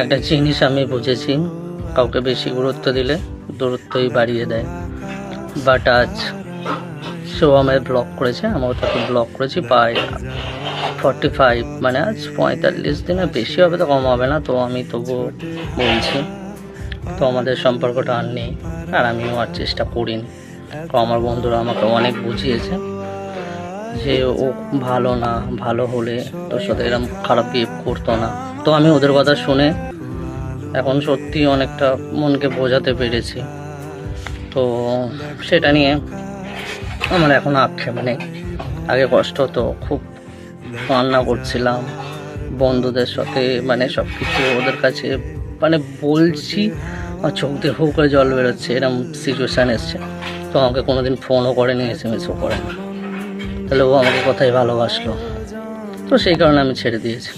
একটা জিনিস আমি বুঝেছি, কাউকে বেশি গুরুত্ব দিলে দূরত্বই বাড়িয়ে দেয়। বাট আজ সেও আমায় ব্লক করেছে আমিও তাকে ব্লক করেছি প্রায় ফর্টি ফাইভ মানে আজ পঁয়তাল্লিশ দিনে বেশি হবে তো কম হবে না, তো আমি তবুও বলছি, তো আমাদের সম্পর্কটা আর নেই, আর আমিও আর চেষ্টা করিনি। তো আমার বন্ধুরা আমাকে অনেক বুঝিয়েছে যে ও ভালো না, ভালো হলে তোর সাথে এরকম খারাপ বিহেভ করতো না। তো আমি ওদের কথা শুনে এখন সত্যি অনেকটা মনকে বোঝাতে পেরেছি। তো সেটা নিয়ে আমার এখন আক্ষেপ নেই আগে কষ্ট হতো, খুব কান্না করছিলাম বন্ধুদের সাথে মানে সব কিছু ওদের কাছে মানে বলছি, আর চোখ দিয়ে হু করে জল বেরোচ্ছে এরকম সিচুয়েশান এসছে। তো আমাকে কোনোদিন ফোনও করেনি এস এম এসও করেনি। তাহলে ও আমাকে কোথায় ভালোবাসলো। তো সেই কারণে আমি ছেড়ে দিয়েছি।